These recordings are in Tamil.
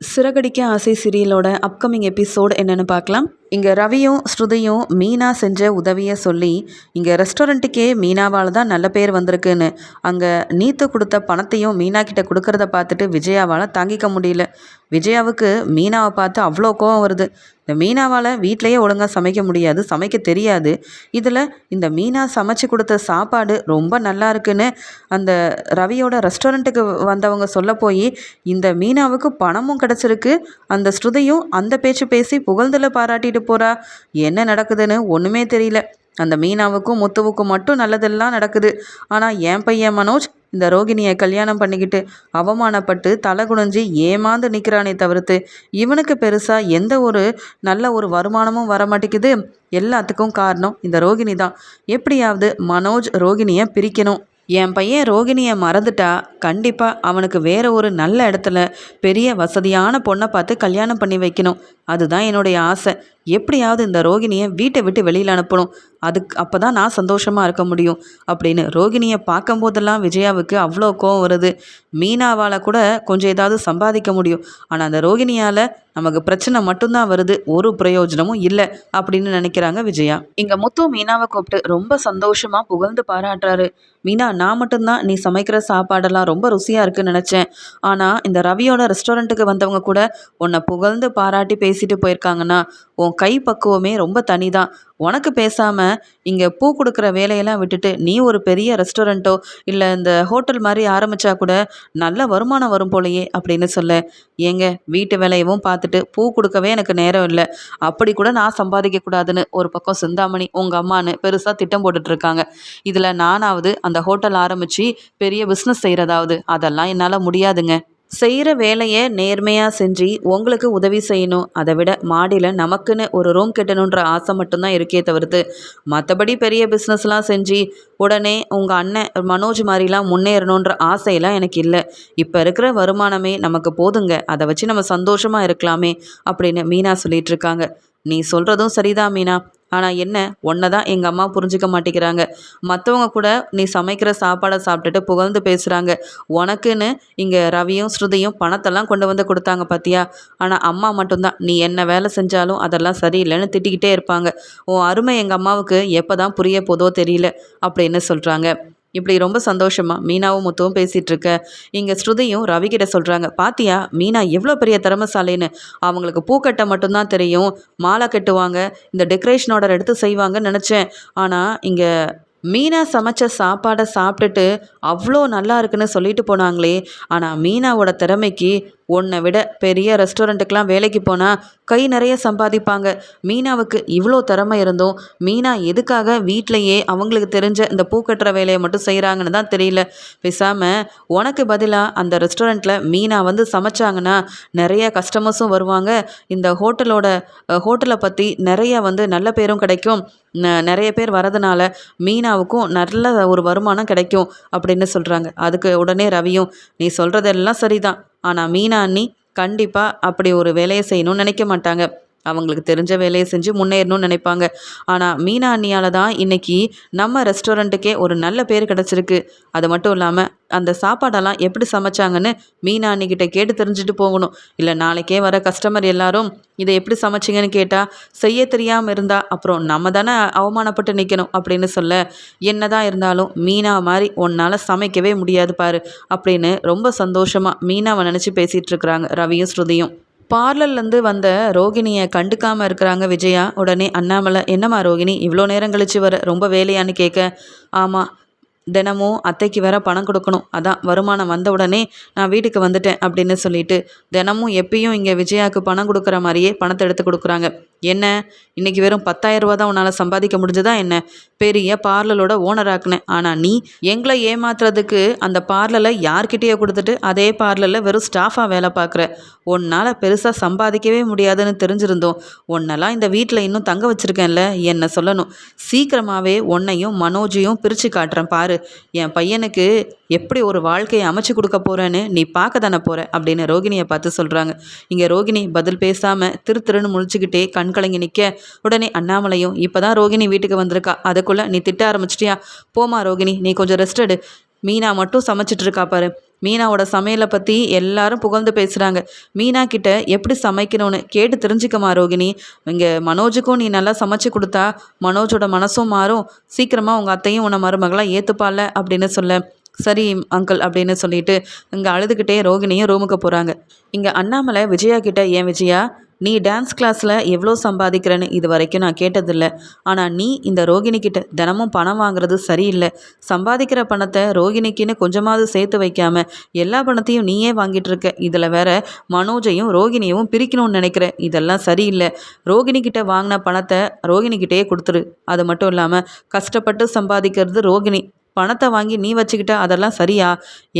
சிறகடிக்க ஆசை சீரியலோட அப்கமிங் எபிசோட் என்னன்னு பார்க்கலாம். இங்கே ரவியும் ஸ்ருதியும் மீனா செஞ்ச உதவியை சொல்லி இங்கே ரெஸ்டாரண்ட்டுக்கே மீனாவால் தான் நல்ல பேர் வந்திருக்குன்னு. அங்கே நீத்து கொடுத்த பணத்தையும் மீனா கிட்ட கொடுக்கறத பார்த்துட்டு விஜயாவால் தாங்கிக்க முடியல. விஜயாவுக்கு மீனாவை பார்த்து அவ்வளோ கோவம் வருது. இந்த மீனாவால் வீட்லேயே ஒழுங்காக சமைக்க முடியாது சமைக்க தெரியாது. இதில் இந்த மீனா சமைச்சு கொடுத்த சாப்பாடு ரொம்ப நல்லா இருக்குன்னு அந்த ரவியோட ரெஸ்டாரண்ட்டுக்கு வந்தவங்க சொல்ல போய் இந்த மீனாவுக்கு பணமும் கிடச்சிருக்கு அந்த ஸ்ருதியும் அந்த பேச்சு பேசி புகழ்ந்தில் பாராட்டிட்டு போகிறா என்ன நடக்குதுன்னு ஒன்றுமே தெரியல. அந்த மீனாவுக்கும் முத்துவுக்கும் மட்டும் நல்லதெல்லாம் நடக்குது. ஆனால் என் பையன் மனோஜ் இந்த ரோகிணியை கல்யாணம் பண்ணிக்கிட்டு அவமானப்பட்டு தலை குனிஞ்சு ஏமாந்து நிற்கிறானே தவிர்த்து இவனுக்கு பெருசாக எந்த ஒரு நல்ல ஒரு வருமானமும் வர மாட்டேங்குது எல்லாத்துக்கும் காரணம் இந்த ரோகிணி தான். எப்படியாவது மனோஜ் ரோகிணியை பிரிக்கணும். என் பையன் ரோகிணியை மறந்துட்டா கண்டிப்பாக அவனுக்கு வேற ஒரு நல்ல இடத்துல பெரிய வசதியான பொண்ணை பார்த்து கல்யாணம் பண்ணி வைக்கணும். அதுதான் என்னுடைய ஆசை. எப்படியாவது இந்த ரோகிணியை வீட்டை விட்டு வெளியில் அனுப்பணும். அதுக்கு அப்போ தான் நான் சந்தோஷமாக இருக்க முடியும். அப்படின்னு ரோகிணியை பார்க்கும்போதெல்லாம் விஜயாவுக்கு அவ்வளோ கோவம் வருது. மீனாவால் கூட கொஞ்சம் ஏதாவது சம்பாதிக்க முடியும். ஆனால் அந்த ரோகிணியால் நமக்கு பிரச்சனை மட்டும்தான் வருது. ஒரு பிரயோஜனமும் இல்லை அப்படின்னு நினைக்கிறாங்க விஜயா. இங்கே முத்து மீனாவை கூப்பிட்டு ரொம்ப சந்தோஷமாக புகழ்ந்து பாராட்டுறாரு. மீனா நான் மட்டும்தான் நீ சமைக்கிற சாப்பாடெல்லாம் ரொம்ப ருசியாக இருக்குன்னு நினச்சேன். ஆனால் இந்த ரவியோட ரெஸ்டாரண்ட்டுக்கு வந்தவங்க கூட உன்னை புகழ்ந்து பாராட்டி பேசி பேசிட்டு போயிருக்காங்கன்னா உன் கை பக்குவமே ரொம்ப தனி தான் உனக்கு பேசாமல் இங்கே பூ கொடுக்குற வேலையெல்லாம் விட்டுட்டு நீ ஒரு பெரிய ரெஸ்டாரண்ட்டோ இல்லை இந்த ஹோட்டல் மாதிரி ஆரம்பித்தா கூட நல்ல வருமானம் வரும் போலையே அப்படின்னு சொல்ல. ஏங்க வீட்டு வேலையவும் பார்த்துட்டு பூ கொடுக்கவே எனக்கு நேரம் இல்லை. அப்படி கூட நான் சம்பாதிக்கக்கூடாதுன்னு ஒரு பக்கம் சிந்தாமணி உங்கள் அம்மானு பெருசாக திட்டம் போட்டுட்ருக்காங்க இதில் நானாவது அந்த ஹோட்டல் ஆரம்பித்து பெரிய பிஸ்னஸ் செய்கிறதாவது அதெல்லாம் என்னால் முடியாதுங்க. செய்கிற வேலையை நேர்மையாக செஞ்சு உங்களுக்கு உதவி செய்யணும். அதை விட மாடியில் நமக்குன்னு ஒரு ரூம் கட்டணுன்ற ஆசை மட்டும்தான் இருக்கே தவிர்த்து மற்றபடி பெரிய பிஸ்னஸ்லாம் செஞ்சு உடனே உங்கள் அண்ணன் மனோஜ் மாதிரிலாம் முன்னேறணுன்ற ஆசையெல்லாம் எனக்கு இல்லை. இப்போ இருக்கிற வருமானமே நமக்கு போதுங்க. அதை வச்சு நம்ம சந்தோஷமாக இருக்கலாமே அப்படின்னு மீனா சொல்லிட்டு இருக்காங்க. நீ சொல்கிறதும் சரிதான் மீனா. ஆனால் என்ன ஒன்றை தான் எங்கள் அம்மா புரிஞ்சுக்க மாட்டேங்கிறாங்க. மற்றவங்க கூட நீ சமைக்கிற சாப்பாடை சாப்பிட்டுட்டு புகழ்ந்து பேசுகிறாங்க உனக்குன்னு இங்கே ரவியும் ஸ்ருதியும் பணத்தெல்லாம் கொண்டு வந்து கொடுத்தாங்க பார்த்தியா ஆனால் அம்மா மட்டும்தான். நீ என்ன வேலை செஞ்சாலும் அதெல்லாம் சரியில்லைன்னு திட்டிக்கிட்டே இருப்பாங்க. உன் அருமை எங்கள் அம்மாவுக்கு எப்போ தான் புரிய போதோ தெரியல அப்படின்னு சொல்கிறாங்க இப்படி ரொம்ப சந்தோஷமா மீனாவும் முத்துவும் பேசிகிட்டு இருக்க. இங்கே ஸ்ருதியும் ரவிகிட்ட சொல்கிறாங்க பாத்தியா மீனா எவ்வளோ பெரிய திறமசாலைன்னு. அவங்களுக்கு பூக்கட்டை மட்டும்தான் தெரியும். மாலை கட்டுவாங்க இந்த டெக்கரேஷன் ஆர்டர் எடுத்து செய்வாங்கன்னு நினச்சேன். ஆனால் இங்கே மீனா சமைச்ச சாப்பாடை சாப்பிட்டுட்டு அவ்வளோ நல்லா இருக்குன்னு சொல்லிட்டு போனாங்களே. ஆனால் மீனாவோட திறமைக்கு உன்னை விட பெரிய ரெஸ்டாரண்ட்டுக்கெலாம் வேலைக்கு போனால் கை நிறைய சம்பாதிப்பாங்க. மீனாவுக்கு இவ்வளோ திறமை இருந்தும் மீனா எதுக்காக வீட்டிலையே அவங்களுக்கு தெரிஞ்ச இந்த பூக்கட்டுற வேலையை மட்டும் செய்கிறாங்கன்னு தான் தெரியல. பேசாமல் உனக்கு பதிலாக அந்த ரெஸ்டாரண்ட்டில் மீனா வந்து சமைச்சாங்கன்னா நிறைய கஸ்டமர்ஸும் வருவாங்க. இந்த ஹோட்டலோட ஹோட்டலை பற்றி நிறைய வந்து நல்ல பேரும் கிடைக்கும். நிறைய பேர் வரதுனால மீனாவுக்கும் நல்ல ஒரு வருமானம் கிடைக்கும் அப்படின்னு சொல்கிறாங்க அதுக்கு உடனே ரவியும் நீ சொல்கிறதெல்லாம் சரிதான். ஆனால் மீனா அண்ணி கண்டிப்பாக அப்படி ஒரு வேலையை செய்யணும்னு நினைக்க மாட்டாங்க. அவங்களுக்கு தெரிஞ்ச வேலையை செஞ்சு முன்னேறணும்னு நினைப்பாங்க. ஆனால் மீனா அண்ணியால் தான் இன்றைக்கி நம்ம ரெஸ்டாரண்ட்டுக்கே ஒரு நல்ல பேர் கிடச்சிருக்கு. அது மட்டும் இல்லாமல் அந்த சாப்பாடெல்லாம் எப்படி சமைச்சாங்கன்னு மீனா அன்னிக்கிட்ட கேட்டு தெரிஞ்சுட்டு போகணும். இல்லை நாளைக்கே வர கஸ்டமர் எல்லாரும் இதை எப்படி சமைச்சிங்கன்னு கேட்டால் செய்ய தெரியாமல் இருந்தால் அப்புறம் நம்ம தானே அவமானப்பட்டு நிற்கணும் அப்படின்னு சொல்ல என்னதான் இருந்தாலும் மீனா மாதிரி உன்னால் சமைக்கவே முடியாது பாரு அப்படின்னு ரொம்ப சந்தோஷமாக மீனாவை நினச்சி பேசிகிட்டு இருக்கிறாங்க ரவியும் ஸ்ருதியும். பார்லர்லேருந்து வந்த ரோகிணியை கண்டுக்காமல் இருக்கிறாங்க விஜயா. உடனே அண்ணாமலை என்னம்மா ரோகிணி இவ்வளோ நேரம் கழிச்சு வர? ரொம்ப வேலையான்னு கேட்க ஆமாம் தினமும் அத்தைக்கு வேற பணம் கொடுக்கணும். அதான் வருமானம் வந்த உடனே நான் வீட்டுக்கு வந்துட்டேன் அப்படின்னு சொல்லிட்டு தினமும் எப்பயும் இங்கே விஜயாவுக்கு பணம் கொடுக்குற மாதிரியே பணத்தை எடுத்து கொடுக்குறாங்க. என்ன? இன்னைக்கு வெறும் பத்தாயிரம் ரூபா தான் உன்னால் சம்பாதிக்க முடிஞ்சதா என்ன? பெரிய பார்லரோட ஓனர் ஆக்குனேன். ஆனால் நீ எங்களை ஏமாத்துறதுக்கு அந்த பார்லரை யார்கிட்டயோ கொடுத்துட்டு அதே பார்லரில் வெறும் ஸ்டாஃபாக வேலை பார்க்குற. உன்னால் பெருசாக சம்பாதிக்கவே முடியாதுன்னு தெரிஞ்சிருந்தோம். உன்னெல்லாம் இந்த வீட்டில் இன்னும் தங்க வச்சுருக்கேன்ல என்ன சொல்லணும். சீக்கிரமாகவே உன்னையும் மனோஜையும் பிரித்து காட்டுறேன் பாரு. என் பையனுக்கு எப்படி ஒரு வாழ்க்கையை அமைச்சு கொடுக்க போகிறேன்னு நீ பார்க்க தானே போகிற அப்படின்னு ரோகிணியை பார்த்து சொல்கிறாங்க இங்கே ரோகிணி பதில் பேசாமல் திரு திருன்னு முழிச்சுக்கிட்டே கண் கண்கலங்கி நிற்க உடனே அண்ணாமலையும் இப்போ தான் ரோகிணி வீட்டுக்கு வந்திருக்கா. அதுக்குள்ளே நீ திட்ட ஆரம்பிச்சிட்டியா? போமா ரோகிணி நீ கொஞ்சம் ரெஸ்ட் எடு. மீனா மட்டும் சமைச்சிட்டு இருக்கா பாரு. மீனாவோட சமையலை பற்றி எல்லாரும் புகழ்ந்து பேசுகிறாங்க மீனா கிட்ட எப்படி சமைக்கணும்னு கேட்டு தெரிஞ்சுக்கமா ரோகிணி. இங்கே மனோஜுக்கும் நீ நல்லா சமைச்சு கொடுத்தா மனோஜோட மனசும் மாறும். சீக்கிரமாக உங்கள் அத்தையும் உன்னை மருமகளாக ஏற்றுப்பால அப்படின்னு சொல்ல சரி அங்கிள் அப்படின்னு சொல்லிட்டு இங்கே அழுதுகிட்டே ரோகிணியும் ரூமுக்கு போகிறாங்க இங்கே அண்ணாமலை விஜயா கிட்ட ஏன் விஜயா நீ டான்ஸ் கிளாஸில் எவ்வளோ சம்பாதிக்கிறேன்னு இது வரைக்கும் நான் கேட்டதில்ல. ஆனால் நீ இந்த ரோகிணிக்கிட்ட தினமும் பணம் வாங்குறது சரியில்லை. சம்பாதிக்கிற பணத்தை ரோகிணிக்குன்னு கொஞ்சமாவது சேர்த்து வைக்காம எல்லா பணத்தையும் நீயே வாங்கிட்டு இருக்க. இதில் வேற மனோஜையும் ரோகிணியவும் பிரிக்கணும்னு நினைக்கிறேன். இதெல்லாம் சரியில்லை. ரோகிணிக்கிட்ட வாங்கின பணத்தை ரோகிணிக்கிட்டே கொடுத்துரு. அது மட்டும் இல்லாமல் கஷ்டப்பட்டு சம்பாதிக்கிறது ரோகிணி. பணத்தை வாங்கி நீ வச்சுக்கிட்ட அதெல்லாம் சரியா?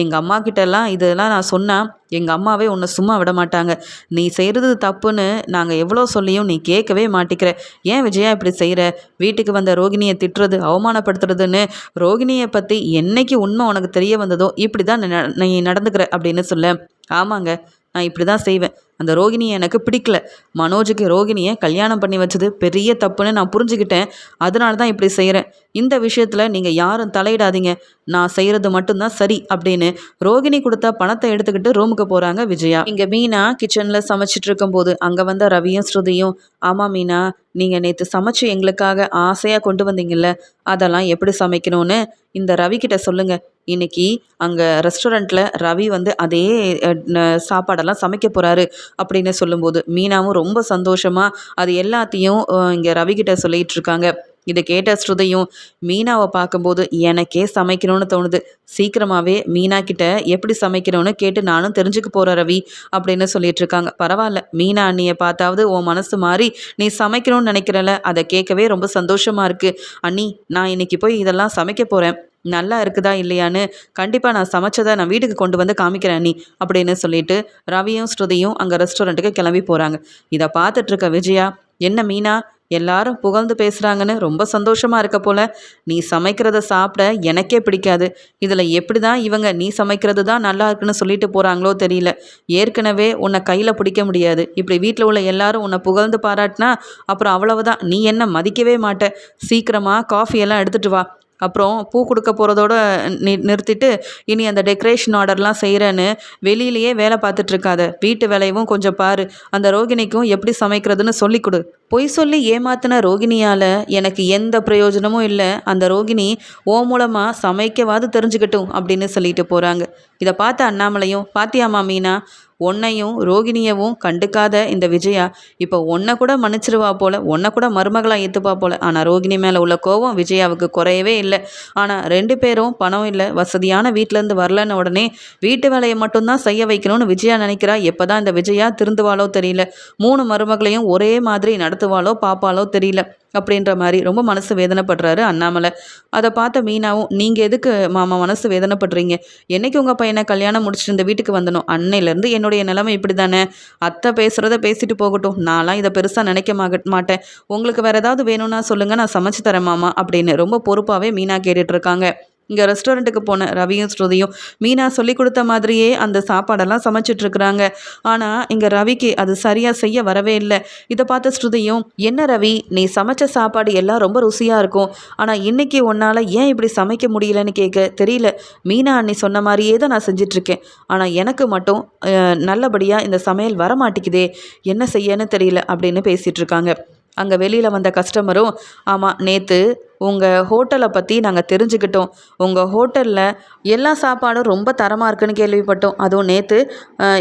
எங்கள் அம்மா கிட்டலாம் இதெல்லாம் நான் சொன்னால் எங்கள் அம்மாவே உன்னை சும்மா விட மாட்டாங்க. நீ செய்கிறது தப்புன்னு நாங்கள் எவ்வளோ சொல்லியும் நீ கேட்கவே மாட்டிக்கிற. ஏன் விஜயா இப்படி செய்கிற வீட்டுக்கு வந்த ரோகிணியை திட்டுறது அவமானப்படுத்துறதுன்னு ரோகிணியை பற்றி என்னைக்கு உண்மை உனக்கு தெரிய வந்ததோ இப்படி தான் நீ நடந்துக்கிற அப்படின்னு சொல்ல. ஆமாங்க நான் இப்படி தான் செய்வேன். அந்த ரோகிணியை எனக்கு பிடிக்கல. மனோஜுக்கு ரோகிணியை கல்யாணம் பண்ணி வச்சது பெரிய தப்புன்னு நான் புரிஞ்சுக்கிட்டேன். அதனால தான் இப்படி செய்கிறேன் இந்த விஷயத்தில் நீங்கள் யாரும் தலையிடாதீங்க. நான் செய்கிறது மட்டும்தான் சரி அப்படின்னு ரோகிணி கொடுத்த பணத்தை எடுத்துக்கிட்டு ரூமுக்கு போகிறாங்க விஜயா. இங்கே மீனா கிச்சனில் சமைச்சிட்டு இருக்கும்போது அங்கே வந்த ரவியும் ஸ்ருதியும் ஆமாம் மீனா நீங்கள் நேற்று சமைச்சு எங்களுக்காக ஆசையாக கொண்டு வந்தீங்கல்ல அதெல்லாம் எப்படி சமைக்கணும்னு? இந்த ரவி சொல்லுங்கள் இன்னைக்கு அங்கே ரெஸ்டாரண்ட்டில் ரவி வந்து அதே சாப்பாடெல்லாம் சமைக்க போகிறாரு அப்படின்னு சொல்லும்போது மீனாவும் ரொம்ப சந்தோஷமாக அது எல்லாத்தையும் இங்கே ரவிக்கிட்ட சொல்லிகிட்டு இருக்காங்க. இதை கேட்ட ஸ்ருதையும் மீனாவை பார்க்கும்போது எனக்கே சமைக்கணும்னு தோணுது. சீக்கிரமாகவே மீனா கிட்ட எப்படி சமைக்கணும்னு கேட்டு நானும் தெரிஞ்சுக்க போகிறேன் ரவி அப்படின்னு சொல்லிட்டு இருக்காங்க. பரவாயில்ல மீனா அண்ணியை பார்த்தாவது உன் மனசு மாறி நீ சமைக்கணும்னு நினைக்கிறல அதை கேட்கவே ரொம்ப சந்தோஷமாக இருக்குது அண்ணி நான் இன்னைக்கு போய் இதெல்லாம் சமைக்க போகிறேன் நல்லா இருக்குதா இல்லையான்னு கண்டிப்பாக நான் சமைச்சதை நான் வீட்டுக்கு கொண்டு வந்து காமிக்கிறேன் நீ அப்படின்னு சொல்லிட்டு ரவியும் ஸ்ருதியும் அங்கே ரெஸ்டாரண்ட்டுக்கு கிளம்பி போகிறாங்க இதை பார்த்துட்ருக்க விஜயா என்ன மீனா? எல்லாரும் புகழ்ந்து பேசுகிறாங்கன்னு ரொம்ப சந்தோஷமாக இருக்க போல. நீ சமைக்கிறத சாப்பிட எனக்கே பிடிக்காது. இதில் எப்படி தான் இவங்க நீ சமைக்கிறது தான் நல்லா இருக்குன்னு சொல்லிட்டு போகிறாங்களோ தெரியல. ஏற்கனவே உன்னை கையில் பிடிக்க முடியாது. இப்படி வீட்டில் உள்ள எல்லாரும் உன்னை புகழ்ந்து பாராட்டினா அப்புறம் அவ்வளவுதான். நீ என்ன மதிக்கவே மாட்ட. சீக்கிரமாக காஃபி எல்லாம் எடுத்துகிட்டு வா. அப்புறம் பூ கொடுக்க போகிறதோட நி நிறுத்திட்டு இனி அந்த டெக்கரேஷன் ஆர்டர்லாம் செய்கிறேன்னு வெளியிலேயே வேலை பார்த்துட்ருக்காத வீட்டு வேலையும் கொஞ்சம் பாரு. அந்த ரோகிணிக்கும் எப்படி சமைக்கிறதுன்னு சொல்லி கொடு. பொய் சொல்லி ஏமாத்தின ரோகிணியால் எனக்கு எந்த பிரயோஜனமும் இல்லை. அந்த ரோகிணி ஓ மூலமாக சமைக்கவாது தெரிஞ்சுக்கட்டும் அப்படின்னு சொல்லிட்டு போகிறாங்க இதை பார்த்த அண்ணாமலையும் பாத்தியாமா மீனா உன்னையும் ரோகிணியவும் கண்டுக்காத இந்த விஜயா இப்போ உன்னை கூட மன்னிச்சிருவா போல உன்னை கூட மருமகளாக ஏற்றுப்பா போல. ஆனால் ரோகிணி மேலே உள்ள கோவம் விஜயாவுக்கு குறையவே இல்லை. ஆனால் ரெண்டு பேரும் பணம் இல்லை வசதியான வீட்டிலேருந்து வரலன்னு உடனே வீட்டு வேலையை மட்டும்தான் செய்ய வைக்கணும்னு விஜயா நினைக்கிறா. எப்போ தான் இந்த விஜயா திருந்துவாளோ தெரியல. மூணு மருமகளையும் ஒரே மாதிரி நடத்துவாளோ பாப்பாலோ தெரியல. அப்படின்ற மாதிரி ரொம்ப மனசு வேதனைப்படுறாரு அண்ணாமலை. அதை பார்த்த மீனாவும் நீங்கள் எதுக்கு மாமா மனசு வேதனைப்படுறீங்க? என்றைக்கு உங்கள் பையனை கல்யாணம் முடிச்சுட்டு இந்த வீட்டுக்கு வந்தனும் அன்னையிலேருந்து என்னுடைய நிலைமை இப்படி தானே அத்தை பேசுகிறத பேசிட்டு போகட்டும். நான்லாம் இதை பெருசாக நினைக்க மாட்டேன். உங்களுக்கு வேறு ஏதாவது வேணும்னா சொல்லுங்கள் நான் சமைச்சு தரேன் மாமா அப்படின்னு ரொம்ப பொறுப்பாகவே மீனா கேட்டுட்ருக்காங்க இங்கே ரெஸ்டாரண்ட்டுக்கு போன ரவியும் ஸ்ருதியும் மீனா சொல்லி கொடுத்த மாதிரியே அந்த சாப்பாடெல்லாம் சமைச்சிட்ருக்குறாங்க. ஆனால் இங்கே ரவிக்கு அது சரியாக செய்ய வரவே இல்லை. இதை பார்த்த ஸ்ருதியும் என்ன ரவி நீ சமைச்ச சாப்பாடு எல்லாம் ரொம்ப ருசியாக இருக்கும். ஆனால் இன்றைக்கி உன்னால் ஏன் இப்படி சமைக்க முடியலன்னு கேட்க தெரியல. மீனா அன்னி சொன்ன மாதிரியே தான் நான் செஞ்சிட்ருக்கேன். ஆனால் எனக்கு மட்டும் நல்லபடியாக இந்த சமையல் வர மாட்டேங்குதே என்ன செய்யன்னு தெரியல அப்படின்னு பேசிகிட்ருக்காங்க அங்கே வெளியில் வந்த கஸ்டமரும் ஆமாம் நேற்று உங்கள் ஹோட்டலை பற்றி நாங்கள் தெரிஞ்சுக்கிட்டோம். உங்கள் ஹோட்டலில் எல்லா சாப்பாடும் ரொம்ப தரமாக இருக்குன்னு கேள்விப்பட்டோம். அதுவும் நேற்று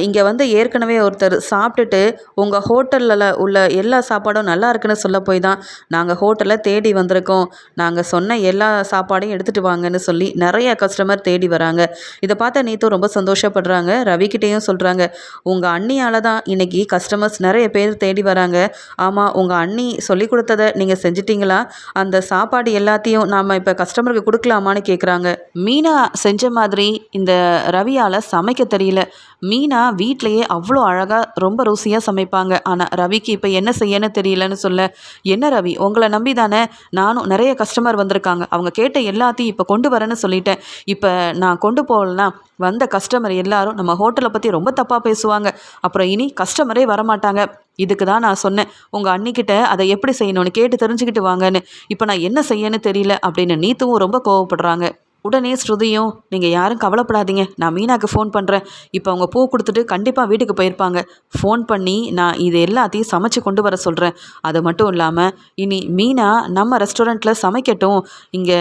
இங்கே வந்து ஏற்கனவே ஒருத்தர் சாப்பிட்டுட்டு உங்கள் ஹோட்டலில் உள்ள எல்லா சாப்பாடும் நல்லா இருக்குன்னு சொல்ல போய் தான் நாங்கள் ஹோட்டலை தேடி வந்திருக்கோம். நாங்கள் சொன்ன எல்லா சாப்பாடையும் எடுத்துகிட்டு வாங்கன்னு சொல்லி நிறைய கஸ்டமர் தேடி வராங்க. இதை பார்த்தா நேற்று ரொம்ப சந்தோஷப்படுறாங்க. ரவிக்கிட்டேயும் சொல்கிறாங்க உங்கள் அண்ணியால் தான் இன்றைக்கி கஸ்டமர்ஸ் நிறைய பேர் தேடி வராங்க. ஆமாம் உங்கள் அண்ணி சொல்லி கொடுத்ததை நீங்கள் செஞ்சிட்டிங்களா? அந்த சாப்பாடு சாப்பாடு எல்லாத்தையும் நாம் இப்போ கஸ்டமருக்கு கொடுக்கலாமான்னு கேட்குறாங்க மீனா செஞ்ச மாதிரி இந்த ரவியால் சமைக்க தெரியல. மீனா வீட்லேயே அவ்வளோ அழகாக ரொம்ப ருசியாக சமைப்பாங்க. ஆனால் ரவிக்கு இப்போ என்ன செய்யன்னு தெரியலன்னு சொல்ல என்ன ரவி உங்களை நம்பி தானே நானும் நிறைய கஸ்டமர் வந்திருக்காங்க. அவங்க கேட்ட எல்லாத்தையும் இப்போ கொண்டு வரேன்னு சொல்லிட்டேன். இப்போ நான் கொண்டு போகலனா வந்த கஸ்டமர் எல்லாரும் நம்ம ஹோட்டலை பற்றி ரொம்ப தப்பாக பேசுவாங்க. அப்புறம் இனி கஸ்டமரே வரமாட்டாங்க. இதுக்கு தான் நான் சொன்னேன். உங்கள் அன்னிக்கிட்ட அதை எப்படி செய்யணும்னு கேட்டு தெரிஞ்சுக்கிட்டு வாங்கன்னு. இப்போ நான் என்ன செய்யன்னு தெரியல அப்படின்னு நீத்துவும் ரொம்ப கோவப்படுறாங்க. உடனே ஸ்ருதியும் நீங்கள் யாரும் கவலைப்படாதீங்க. நான் மீனாக்கு ஃபோன் பண்ணுறேன் இப்போ அவங்க பூ கொடுத்துட்டு கண்டிப்பாக வீட்டுக்கு போயிருப்பாங்க. ஃபோன் பண்ணி நான் இது எல்லாத்தையும் சமைச்சு கொண்டு வர சொல்கிறேன் அது மட்டும் இல்லாமல் இனி மீனா நம்ம ரெஸ்டாரண்ட்டில் சமைக்கட்டும். இங்கே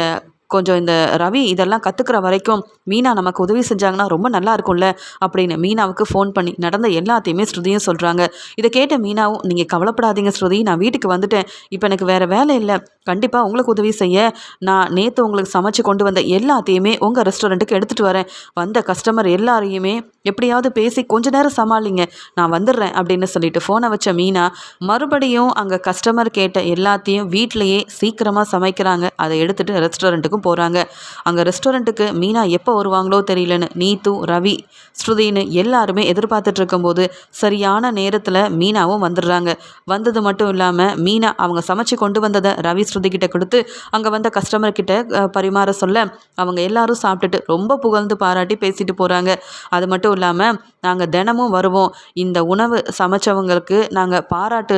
கொஞ்சம் இந்த ரவி இதெல்லாம் கற்றுக்கிற வரைக்கும் மீனா நமக்கு உதவி செஞ்சாங்கன்னா ரொம்ப நல்லா இருக்கும்ல அப்படின்னு மீனாவுக்கு ஃபோன் பண்ணி நடந்த எல்லாத்தையுமே ஸ்ருதியும் சொல்கிறாங்க இதை கேட்ட மீனாவும் நீங்கள் கவலைப்படாதீங்க ஸ்ருதி நான் வீட்டுக்கு வந்துட்டேன். இப்போ எனக்கு வேறு வேலை இல்லை. கண்டிப்பாக உங்களுக்கு உதவி செய்ய. நான் நேற்று உங்களுக்கு சமைச்சு கொண்டு வந்த எல்லாத்தையுமே உங்கள் ரெஸ்டாரண்ட்டுக்கு எடுத்துகிட்டு வரேன். வந்த கஸ்டமர் எல்லாரையுமே எப்படியாவது பேசி கொஞ்ச நேரம் சமாளிங்க. நான் வந்துடுறேன் அப்படின்னு சொல்லிட்டு ஃபோனை வச்ச மீனா மறுபடியும் அங்கே கஸ்டமர் கேட்ட எல்லாத்தையும் வீட்டிலையே சீக்கிரமாக சமைக்கிறாங்க. அதை எடுத்துகிட்டு ரெஸ்டாரண்ட்டுக்கு ரெஸ்டாரண்ட்டுக்கும் போகிறாங்க அங்கே ரெஸ்டாரண்ட்டுக்கு மீனா எப்போ வருவாங்களோ தெரியலன்னு நீத்து ரவி ஸ்ருதின்னு எல்லாருமே எதிர்பார்த்துட்டு இருக்கும்போது சரியான நேரத்தில் மீனாவும் வந்துடுறாங்க. வந்தது மட்டும் இல்லாமல் மீனா அவங்க சமைச்சு கொண்டு வந்ததை ரவி ஸ்ருதி கிட்ட கொடுத்து அங்கே வந்த கஸ்டமர் கிட்ட பரிமாற சொல்ல அவங்க எல்லாரும் சாப்பிட்டுட்டு ரொம்ப புகழ்ந்து பாராட்டி பேசிட்டு போகிறாங்க அது மட்டும் இல்லாமல் நாங்கள் தினமும் வருவோம். இந்த உணவு சமைச்சவங்களுக்கு நாங்கள் பாராட்டு